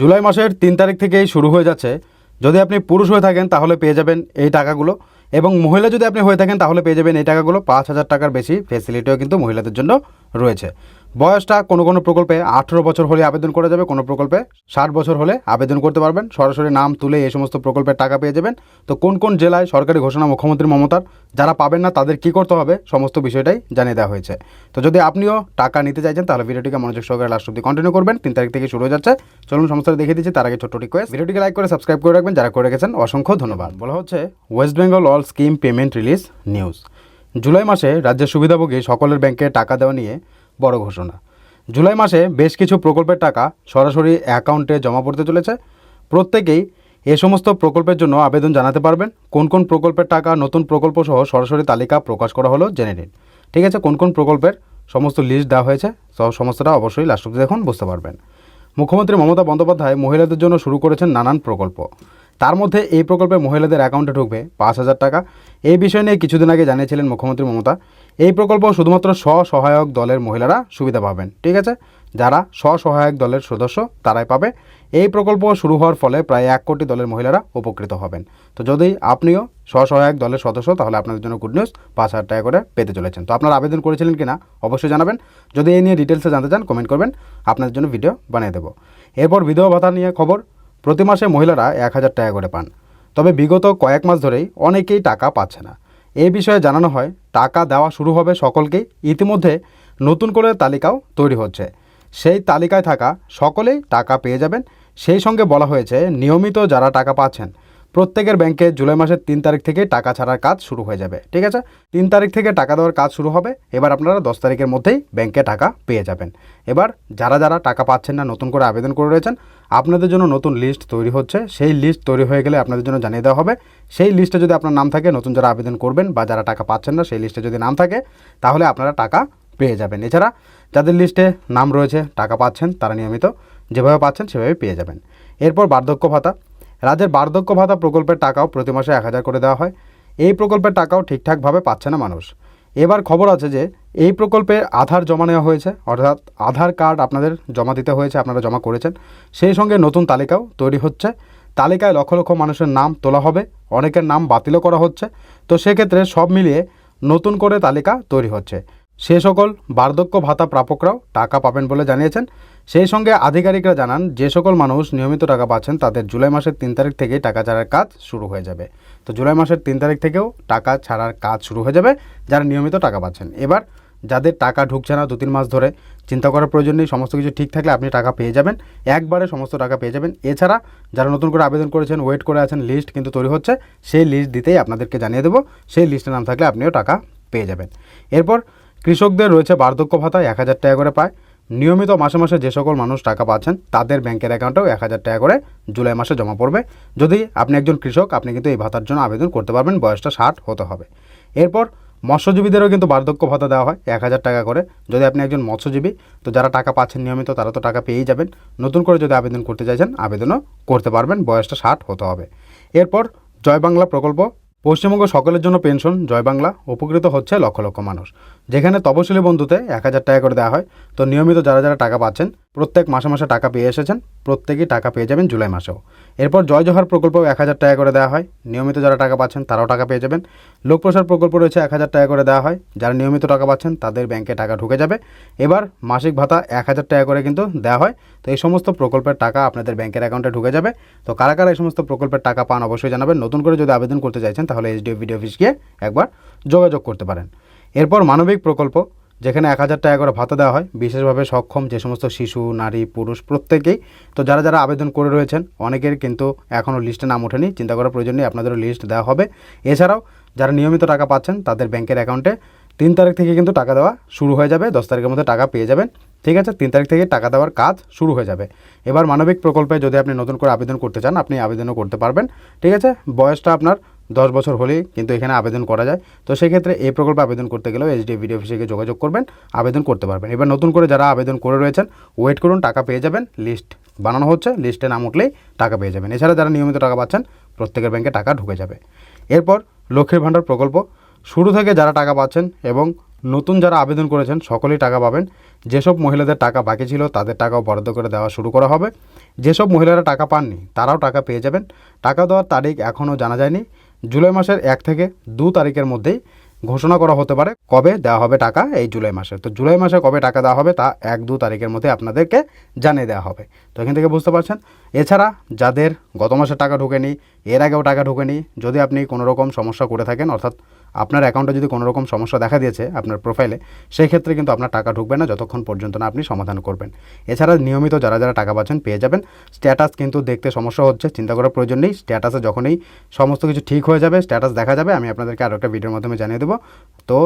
জুলাই মাসের তিন তারিখ থেকেই শুরু হয়ে যাচ্ছে। যদি আপনি পুরুষ হয়ে থাকেন, তাহলে পেয়ে যাবেন এই টাকাগুলো। এবং মহিলা যদি আপনি হয়ে থাকেন, তাহলে পেয়ে যাবেন এই টাকাগুলো। পাঁচ হাজার টাকার বেশি ফেসিলিটিও কিন্তু মহিলাদের জন্য রয়েছে। বয়সটা কোনো কোনো প্রকল্পে আঠেরো বছর হলে আবেদন করা যাবে, কোনো প্রকল্পে ষাট বছর হলে আবেদন করতে পারবেন। সরাসরি নাম তুলে এই সমস্ত প্রকল্পের টাকা পেয়ে যাবেন। তো কোন কোন জেলায় সরকারি ঘোষণা মুখ্যমন্ত্রী মমতার, যারা পাবেন না তাদের কী করতে হবে, সমস্ত বিষয়টাই জানিয়ে দেওয়া হয়েছে। তো যদি আপনিও টাকা নিতে চাইছেন, তাহলে ভিডিওটিকে মনোযোগ সহকারে লাস্ট অব্দি কন্টিনিউ করবেন। তিন তারিখ থেকে শুরু হয়ে যাচ্ছে। চলুন সমস্ত দেখিয়ে দিচ্ছি। তার আগে ছোট্ট রিকোয়েস্ট ভিডিওটিকে লাইক করে সাবস্ক্রাইব করে রাখবেন। যারা করে রেখেছেন, অসংখ্য ধন্যবাদ। বলা হচ্ছে West Bengal all scheme payment release news July মাসে রাজ্যের সুবিধাভোগী সকলের ব্যাংকে টাকা দেওয়া নিয়ে বড় ঘোষণা। জুলাই মাসে বেশ কিছু প্রকল্পের টাকা সরাসরি অ্যাকাউন্টে জমা পড়তে চলেছে। প্রত্যেকেই এ সমস্ত প্রকল্পের জন্য আবেদন জানাতে পারবেন। কোন কোন প্রকল্পের টাকা নতুন প্রকল্প সহ সরাসরি তালিকা প্রকাশ করা হলো জেনে নিন। ঠিক আছে, কোন কোন প্রকল্পের সমস্ত লিস্ট দেওয়া হয়েছে সব সমস্তটা অবশ্যই লাস্ট অব্দি দেখুন, বুঝতে পারবেন। মুখ্যমন্ত্রী মমতা বন্দ্যোপাধ্যায় মহিলাদের জন্য শুরু করেছেন নানান প্রকল্প। তার মধ্যে এই প্রকল্পে মহিলাদের অ্যাকাউন্টে ঢুকবে পাঁচ হাজার টাকা। এই বিষয় নিয়ে কিছুদিন আগে জানিয়েছিলেন মুখ্যমন্ত্রী মমতা। এই প্রকল্প শুধুমাত্র স্বসহায়ক দলের মহিলারা সুবিধা পাবেন, ঠিক আছে? যারা স্বসহায়ক দলের সদস্য, তারাই পাবে। এই প্রকল্প শুরু হওয়ার ফলে প্রায় এক কোটি দলের মহিলারা উপকৃত হবেন। তো যদি আপনিও স্বসহায়ক দলের সদস্য, তাহলে আপনাদের জন্য গুড নিউজ পাঁচ হাজার টাকা করে পেতে চলেছেন। তো আপনারা আবেদন করেছিলেন কিনা, অবশ্যই জানাবেন। যদি এই নিয়ে ডিটেলসে জানতে চান কমেন্ট করবেন। আপনাদের জন্য ভিডিও বানিয়ে দেবো। এরপর বিধবা ভাতা নিয়ে খবর। প্রতি মাসে মহিলারা এক হাজার টাকা করে পান। তবে বিগত কয়েক মাস ধরেই অনেকেই টাকা পাচ্ছে না। এ বিষয়ে জানানো হয়, টাকা দেওয়া শুরু হবে সকলকেই ইতিমধ্যে নতুন করে তালিকাও তৈরি হচ্ছে। সেই তালিকায় থাকা সকলেই টাকা পেয়ে যাবেন। সেই সঙ্গে বলা হয়েছে, নিয়মিত যারা টাকা পাচ্ছেন প্রত্যেকের ব্যাংকে জুলাই মাসের তিন তারিখ থেকে টাকা ছাড়ার কাজ শুরু হয়ে যাবে, ঠিক আছে? তিন তারিখ থেকে টাকা দেওয়ার কাজ শুরু হবে, এবার আপনারা দশ তারিখের মধ্যেই ব্যাংকে টাকা পেয়ে যাবেন। এবার যারা যারা টাকা পাচ্ছেন না, নতুন করে আবেদন করে রয়েছেন, আপনাদের জন্য নতুন লিস্ট তৈরি হচ্ছে। সেই লিস্ট তৈরি হয়ে গেলে আপনাদের জন্য জানিয়ে দেওয়া হবে, সেই লিস্টে যদি আপনার নাম থাকে, নতুন যারা আবেদন করবেন বা যারা টাকা পাচ্ছেন না, সেই লিস্টে যদি নাম থাকে, তাহলে আপনারা টাকা পেয়ে যাবেন। এছাড়া যাদের লিস্টে নাম রয়েছে, টাকা পাচ্ছেন, তারা নিয়মিত যেভাবে পাচ্ছেন, সেভাবে পেয়ে যাবেন। এরপর বার্ধক্য ভাতা রাজ্যের বার্ধক্য ভাতা প্রকল্পের টাকাও প্রতি মাসে এক হাজার করে দেওয়া হয়। এই প্রকল্পের টাকাও ঠিকঠাকভাবে পাচ্ছে না মানুষ। এবার খবর আছে যে, এই প্রকল্পে আধার জমা নেওয়া হয়েছে, অর্থাৎ আধার কার্ড আপনাদের জমা দিতে হয়েছে, আপনারা জমা করেছেন। সেই সঙ্গে নতুন তালিকাও তৈরি হচ্ছে। তালিকায় লক্ষ লক্ষ মানুষের নাম তোলা হবে, অনেকের নাম বাতিলও করা হচ্ছে। তো সেক্ষেত্রে সব মিলিয়ে নতুন করে তালিকা তৈরি হচ্ছে। সে সকল বার্ধক্য ভাতা প্রাপকরাও টাকা পাবেন বলে জানিয়েছেন। সেই সঙ্গে আধিকারিকরা জানান, যে সকল মানুষ নিয়মিত টাকা পাচ্ছেন, তাদের জুলাই মাসের তিন তারিখ থেকেই টাকা ছাড়ার কাজ শুরু হয়ে যাবে। তো জুলাই মাসের তিন তারিখ থেকেও টাকা ছাড়ার কাজ শুরু হয়ে যাবে, যারা নিয়মিত টাকা পাচ্ছেন। এবার যাদের টাকা ঢুকছে না দু তিন মাস ধরে, চিন্তা করার প্রয়োজন নেই, সমস্ত কিছু ঠিক থাকলে আপনি টাকা পেয়ে যাবেন। একবারে সমস্ত টাকা পেয়ে যাবেন। এছাড়া যারা নতুন করে আবেদন করেছেন, ওয়েট করে আছেন, লিস্ট কিন্তু তৈরি হচ্ছে, সেই লিস্ট দিতেই আপনাদেরকে জানিয়ে দেবো। সেই লিস্টের নাম থাকলে আপনিও টাকা পেয়ে যাবেন। এরপর কৃষকদের রয়েছে বার্ধক্য ভাতা, এক হাজার টাকা করে পায়। নিয়মিত মাসে মাসে যে সকল মানুষ টাকা পাচ্ছেন, তাদের ব্যাংকের অ্যাকাউন্টেও এক হাজার টাকা করে জুলাই মাসে জমা পড়বে। যদি আপনি একজন কৃষক, আপনি কিন্তু এই ভাতার জন্য আবেদন করতে পারবেন, বয়সটা ষাট হতে হবে। এরপর মৎস্যজীবীদেরও কিন্তু বার্ধক্য ভাতা দেওয়া হয়, এক হাজার টাকা করে। যদি আপনি একজন মৎস্যজীবী, তো যারা টাকা পাচ্ছেন নিয়মিত, তারা তো টাকা পেয়েই যাবেন। নতুন করে যদি আবেদন করতে চাইছেন, আবেদনও করতে পারবেন, বয়সটা ষাট হতে হবে। এরপর জয় বাংলা প্রকল্প। পশ্চিমবঙ্গ সকলের জন্য পেনশন, জয় বাংলা। উপকৃত হচ্ছে লক্ষ লক্ষ মানুষ। যেখানে তপশিলি বন্ধুতে এক হাজার টাকা করে দেওয়া হয়। তো নিয়মিত যারা যারা টাকা পাচ্ছেন, প্রত্যেক মাসে মাসে টাকা পেয়ে এসেছেন, প্রত্যেকেই টাকা পেয়ে যাবেন জুলাই মাসেও। এরপর জয় জোহার প্রকল্পও এক হাজার টাকা করে দেওয়া হয়। নিয়মিত যারা টাকা পাচ্ছেন, তারাও টাকা পেয়ে যাবেন। লোকপ্রসার প্রকল্প রয়েছে এক হাজার টাকা করে দেওয়া হয়। যারা নিয়মিত টাকা পাচ্ছেন, তাদের ব্যাংকে টাকা ঢুকে যাবে। এবার মাসিক ভাতা এক হাজার টাকা করে কিন্তু দেওয়া হয়। তো এই সমস্ত প্রকল্পের টাকা আপনাদের ব্যাংকের অ্যাকাউন্টে ঢুকে যাবে। তো কারা কারা এই সমস্ত প্রকল্পের টাকা পান, অবশ্যই জানাবেন। নতুন করে যদি আবেদন করতে চাইছেন, তাহলে এইচডিএফ ভিডিও অফিস গিয়ে একবার যোগাযোগ করতে পারেন। এরপর মানবিক প্রকল্প, যেখানে এক হাজার টাকা করে ভাতা দেওয়া হয়। বিশেষভাবে সক্ষম যে সমস্ত শিশু, নারী, পুরুষ প্রত্যেকেই। তো যারা যারা আবেদন করে রয়েছেন, অনেকের কিন্তু এখনও লিস্টে নাম ওঠেনি। চিন্তা করার প্রয়োজন নেই, আপনাদেরও লিস্ট দেওয়া হবে। এছাড়াও যারা নিয়মিত টাকা পাচ্ছেন, তাদের ব্যাংকের অ্যাকাউন্টে তিন তারিখ থেকে কিন্তু টাকা দেওয়া শুরু হয়ে যাবে। দশ তারিখের মধ্যে টাকা পেয়ে যাবেন। ঠিক আছে? তিন তারিখ থেকে টাকা দেওয়ার কাজ শুরু হয়ে যাবে। এবার মানবিক প্রকল্পে যদি আপনি নতুন করে আবেদন করতে চান, আপনি আবেদনও করতে পারবেন। ঠিক আছে? বয়সটা আপনার দশ বছর হলেই কিন্তু এখানে আবেদন করা যায়। তো সেক্ষেত্রে এই প্রকল্পে আবেদন করতে গেলেও এইচডি ভিডিও অফিসে গিয়ে যোগাযোগ করবেন, আবেদন করতে পারবেন। এবার নতুন করে যারা আবেদন করে রয়েছেন ওয়েট করুন, টাকা পেয়ে যাবেন। লিস্ট বানানো হচ্ছে লিস্টে নাম উঠলেই টাকা পেয়ে যাবেন। এছাড়া যারা নিয়মিত টাকা পাচ্ছেন, প্রত্যেকের ব্যাংকে টাকা ঢুকে যাবে। এরপর লক্ষ্মীর ভাণ্ডার প্রকল্প। শুরু থেকে যারা টাকা পাচ্ছেন এবং নতুন যারা আবেদন করেছেন, সকলেই টাকা পাবেন। যেসব মহিলাদের টাকা বাকি ছিল, তাদের টাকাও বরাদ্দ করে দেওয়া শুরু করা হবে। যেসব মহিলারা টাকা পাননি, তারাও টাকা পেয়ে যাবেন। টাকা দেওয়ার তারিখ এখনও জানা যায়নি। জুলাই মাসের এক থেকে দু তারিখের মধ্যেই ঘোষণা করা হতে পারে কবে দেওয়া হবে টাকা এই জুলাই মাসে। তো জুলাই মাসে কবে টাকা দেওয়া হবে তা এক দু তারিখের মধ্যে আপনাদেরকে জানিয়ে দেওয়া হবে। তো এখান থেকে বুঝতে পারছেন? এছাড়া যাদের গত মাসে টাকা ঢোকেনি এর আগেও টাকা ঢোকেনি। যদি আপনি কোনো রকম সমস্যা করে থাকেন, অর্থাৎ আপনার অ্যাকাউন্টে যদি কোনো রকম সমস্যা দেখা দিয়েছে আপনার প্রোফাইলে সেই ক্ষেত্রে কিন্তু আপনার টাকা ঢুকবে না যতক্ষণ পর্যন্ত না আপনি সমাধান করবেন। এছাড়া নিয়মিত যারা যারা টাকা পাচ্ছেন পেয়ে যাবেন। স্ট্যাটাস কিন্তু দেখতে সমস্যা হচ্ছে, চিন্তা করার প্রয়োজন নেই। স্ট্যাটাসে যখনই সমস্ত কিছু ঠিক হয়ে যাবে স্ট্যাটাস দেখা যাবে, আমি আপনাদেরকে আরও একটা ভিডিওর মাধ্যমে জানিয়ে দেবো। তো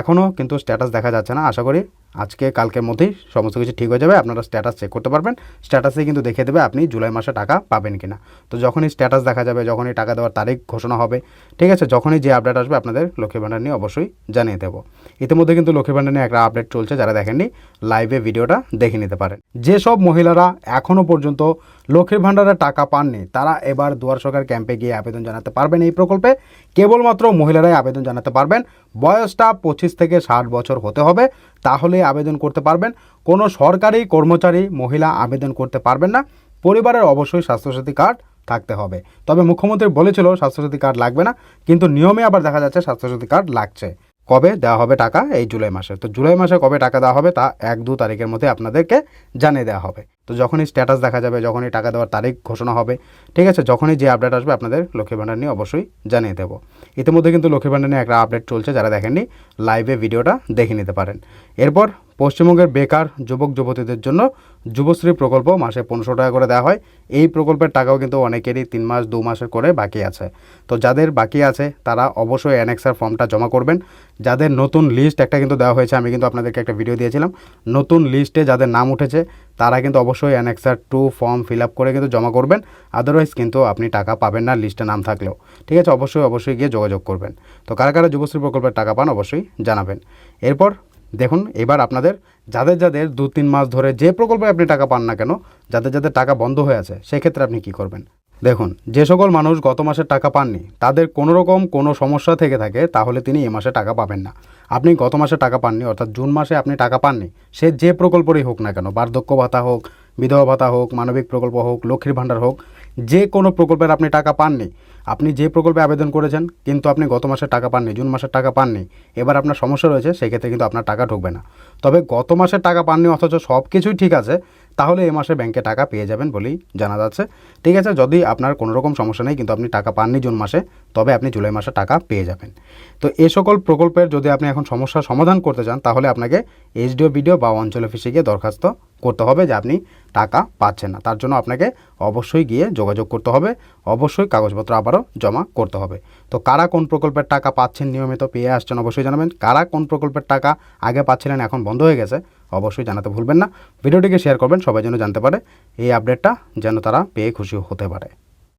এখনও কিন্তু স্ট্যাটাস দেখা যাচ্ছে না। আশা করি আজকে কালকের মধ্যেই সমস্ত কিছু ঠিক হয়ে যাবে। আপনারা স্ট্যাটাস চেক করতে পারবেন। স্ট্যাটাসে কিন্তু দেখে দেবে আপনি জুলাই মাসে টাকা পাবেন কি না তো যখনই স্ট্যাটাস দেখা যাবে, যখনই টাকা দেওয়ার তারিখ ঘোষণা হবে, ঠিক আছে? যখনই যে আপডেট আসবে আপনাদের লক্ষ্মী ভাণ্ডার নিয়ে অবশ্যই জানিয়ে দেবো। ইতিমধ্যে কিন্তু লক্ষ্মী ভাণ্ডার নিয়ে একটা আপডেট চলছে, যারা দেখেননি লাইভে ভিডিওটা দেখে নিতে পারেন। যেসব মহিলারা এখনও পর্যন্ত লক্ষ্মীর ভাণ্ডারের টাকা পাননি, তারা এবার দুয়ার সরকার ক্যাম্পে গিয়ে আবেদন জানাতে পারবেন এই প্রকল্পে। কেবলমাত্র মহিলারাই আবেদন জানাতে পারবেন। বয়সটা পঁচিশ থেকে ষাট বছর হতে হবে, তাহলে আবেদন করতে পারবেন। কোনো সরকারি কর্মচারী, মহিলা আবেদন করতে পারবেন না। পরিবারের অবশ্যই স্বাস্থ্যসাথী কার্ড থাকতে হবে। তবে মুখ্যমন্ত্রী বলেছিল স্বাস্থ্যসাথী কার্ড লাগবে না, কিন্তু নিয়মে আবার দেখা যাচ্ছে স্বাস্থ্যসাথী কার্ড লাগছে। কবে দেওয়া হবে টাকা? এই জুলাই মাসে। তো জুলাই মাসে কবে টাকা দেওয়া হবে তা এক দু তারিখের মধ্যে আপনাদেরকে জানিয়ে দেওয়া হবে। তো যখনই স্ট্যাটাস দেখা যাবে, যখনই টাকা দেওয়ার তারিখ ঘোষণা হবে, ঠিক আছে? যখনই যে আপডেট আসবে আপনাদের লক্ষ্মী ভাণ্ডার নিয়ে অবশ্যই জানিয়ে দেবো। ইতিমধ্যে কিন্তু লক্ষ্মী ভাণ্ডার নিয়ে একটা আপডেট চলছে, যারা দেখেননি লাইভে ভিডিওটা দেখে নিতে পারেন। এরপর পশ্চিমবঙ্গের বেকার যুবক যুবতীদের জন্য যুবশ্রী প্রকল্প মাসে পনেরোশো টাকা করে দেওয়া হয়। এই প্রকল্পের টাকাও কিন্তু অনেকেরই তিন মাস, দু মাসের করে বাকি আছে। তো যাদের বাকি আছে, তারা অবশ্যই অ্যানেক্সার ফর্মটা জমা করবেন। যাদের নতুন লিস্ট একটা কিন্তু দেওয়া হয়েছে, আমি কিন্তু আপনাদেরকে একটা ভিডিও দিয়েছিলাম। নতুন লিস্টে যাদের নাম উঠেছে, তারা কিন্তু অবশ্যই annexure two form fill up করে কিন্তু জমা করবেন। আদারওয়াইজ কিন্তু আপনি টাকা পাবেন না লিস্টে নাম থাকলেও। ঠিক আছে? অবশ্যই অবশ্যই গিয়ে যোগাযোগ করবেন। তো কারা কারা যুবশ্রী প্রকল্পের টাকা পান, অবশ্যই জানাবেন। এরপর দেখুন, এবার আপনাদের যাদের যাদের দু তিন মাস ধরে যে প্রকল্পে আপনি টাকা পান না কেন, যাদের যাদের টাকা বন্ধ হয়ে আছে, সেক্ষেত্রে আপনি কি করবেন? দেখুন, যে সকল মানুষ গত মাসের টাকা পাননি, তাদের কোনো রকম কোনো সমস্যা থেকে থাকে, তাহলে তিনি এ মাসে টাকা পাবেন না। আপনি গত মাসে টাকা পাননি, অর্থাৎ জুন মাসে আপনি টাকা পাননি, সে যে প্রকল্পরই হোক না কেন, বার্ধক্য ভাতা হোক বিধবা ভাতা হোক, মানবিক প্রকল্প হোক, লক্ষ্মীর ভাণ্ডার হোক, যে কোনো প্রকল্পের আপনি টাকা পাননি। আপনি যে প্রকল্পে আবেদন করেছেন, কিন্তু আপনি গত মাসের টাকা পাননি, জুন মাসের টাকা পাননি, এবার আপনার সমস্যা রয়েছে, সেক্ষেত্রে কিন্তু আপনার টাকা ঢুকবে না। তবে গত মাসের টাকা পাননি, অথচ সব কিছুই ঠিক আছে তাহলে এ মাসে ব্যাংকে টাকা পেয়ে যাবেন বলেই জানা যাচ্ছে। ঠিক আছে, যদি আপনার কোনো রকম সমস্যা নেই, কিন্তু আপনি টাকা পাননি জুন মাসে, তবে আপনি জুলাই মাসে টাকা পেয়ে যাবেন। তো এ সকল প্রকল্পের যদি আপনি এখন সমস্যার সমাধান করতে চান, তাহলে আপনাকে এইচডিও, বিডিও বা অঞ্চল অফিসে গিয়ে দরখাস্ত করতে হবে যে আপনি টাকা পাচ্ছেন না। তার জন্য আপনাকে অবশ্যই গিয়ে যোগাযোগ করতে হবে। অবশ্যই কাগজপত্র আবারও জমা করতে হবে। তো কারা কোন প্রকল্পের টাকা পাচ্ছেন নিয়মিত পেয়ে আসছেন অবশ্যই জানাবেন। কারা কোন প্রকল্পের টাকা আগে পাচ্ছিলেন এখন বন্ধ হয়ে গেছে অবশ্যই জানাতে ভুলবেন না। ভিডিওটিকে শেয়ার করবেন, সবাই যেন জানতে পারে। এই আপডেটটা যেন তারা পেয়ে খুশি হতে পারে।